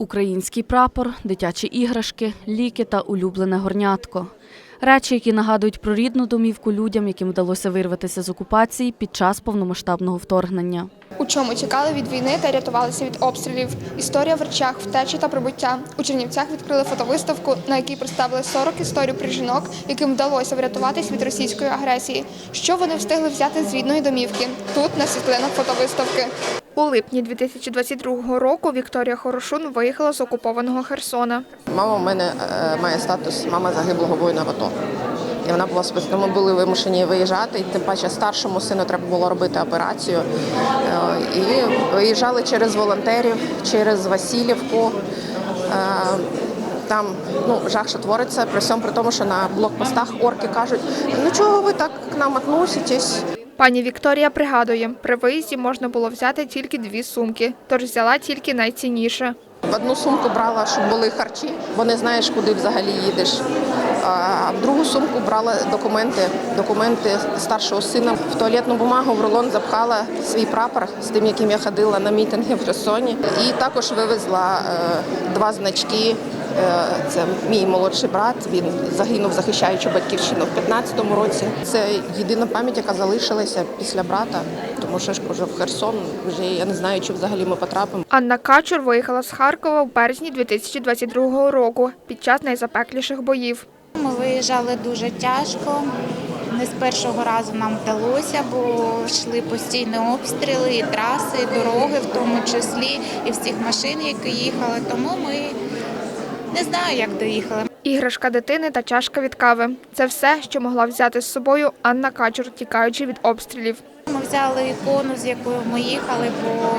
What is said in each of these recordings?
Український прапор, дитячі іграшки, ліки та улюблене горнятко. Речі, які нагадують про рідну домівку людям, яким вдалося вирватися з окупації під час повномасштабного вторгнення. У чому тікали від війни та рятувалися від обстрілів. Історія в речах, втечі та прибуття. У Чернівцях відкрили фотовиставку, на якій представили 40 історій про жінок, яким вдалося врятуватись від російської агресії. Що вони встигли взяти з рідної домівки? Тут на світлинах фотовиставки. У липні 2022 року Вікторія Хорошун виїхала з окупованого Херсона. Мама в мене е, має статус мама загиблого воїна в АТО. І вона була Ми були вимушені виїжджати, і тим паче старшому сину треба було робити операцію. Е, І виїжджали через волонтерів, через Васильівку. Е, Там ну, жах, що твориться, при всьому при тому, що на блокпостах орки кажуть, ну чого ви так к нам относитесь? Пані Вікторія пригадує, при виїзді можна було взяти тільки дві сумки, тож взяла тільки найцінніше. В одну сумку брала, щоб були харчі, бо не знаєш, куди взагалі їдеш. В другу сумку брала документи, документи старшого сина. В туалетну бумагу в рулон запхала свій прапор з тим, яким я ходила на мітинги в Херсоні. І також вивезла е, два значки. Е, Це мій молодший брат. Він загинув, захищаючи батьківщину в 15-му році. Це єдина пам'ять, яка залишилася після брата, тому що ж в Херсон вже я не знаю, чи взагалі ми потрапимо. Анна Качур виїхала з Харкова в березні 2022 року під час найзапекліших боїв. Ми виїжджали дуже тяжко. Не з першого разу нам вдалося, бо йшли постійні обстріли, і траси, і дороги, в тому числі, і всіх машин, які їхали. Тому ми не знаю, як доїхали. Іграшка дитини та чашка від кави це все, що могла взяти з собою Анна Качур, тікаючи від обстрілів. Ми взяли ікону, з якою ми їхали, бо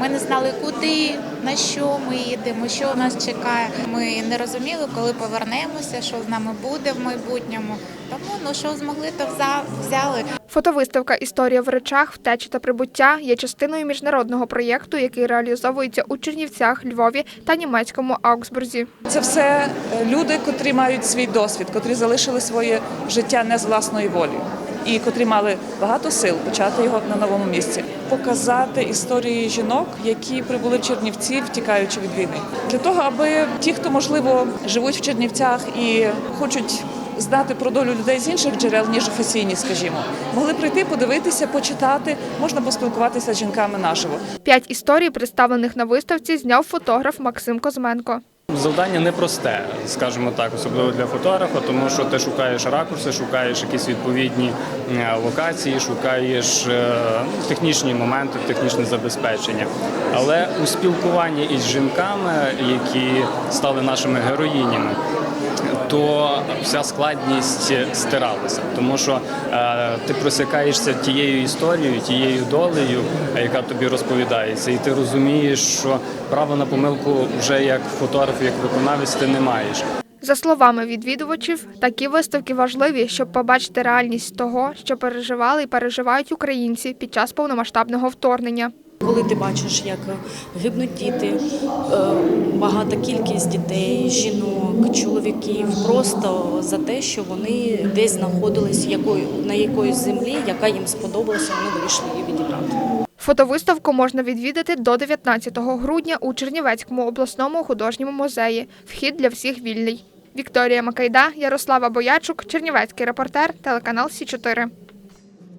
ми не знали, куди, на що ми їдемо, що нас чекає. Ми не розуміли, коли повернемося, що з нами буде в майбутньому. Тому ну що змогли, то взяли. Фотовиставка Історія в речах, втечі та прибуття є частиною міжнародного проєкту, який реалізовується у Чернівцях, Львові та німецькому Аугсбурзі. Це все е, люди, котрі мають свій досвід, котрі залишили своє життя не з власної волі. І котрі мали багато сил почати його на новому місці, показати історії жінок, які прибули в Чернівці, втікаючи від війни, для того, аби ті, хто можливо живуть в Чернівцях і хочуть знати про долю людей з інших джерел, ніж офіційні, скажімо, могли прийти, подивитися, почитати, можна поспілкуватися з жінками наживо. П'ять історій, представлених на виставці, зняв фотограф Максим Козменко. Завдання непросте, скажімо так, особливо для фотографа, тому що ти шукаєш ракурси, шукаєш якісь відповідні е, локації, шукаєш е, ну, технічні моменти, технічне забезпечення. Але у спілкуванні із жінками, які стали нашими героїнями, то вся складність стиралася, тому що е, ти просякаєшся тією історією, тією долею, е, яка тобі розповідається, і ти розумієш, що права на помилку вже як фотограф, як виконавець ти не маєш. За словами відвідувачів, такі виставки важливі, щоб побачити реальність того, що переживали і переживають українці під час повномасштабного вторгнення. Коли ти бачиш, як гибнуть діти, е, багата кількість дітей, жінок, чоловіків, просто за те, що вони десь знаходились якою на якоїсь землі, яка їм сподобалася, вони вирішили її відібрати. Фотовиставку можна відвідати до 19 грудня у Чернівецькому обласному художньому музеї. Вхід для всіх вільний. Вікторія Макайда, Ярослава Боячук, Чернівецький репортер, телеканал Сі 4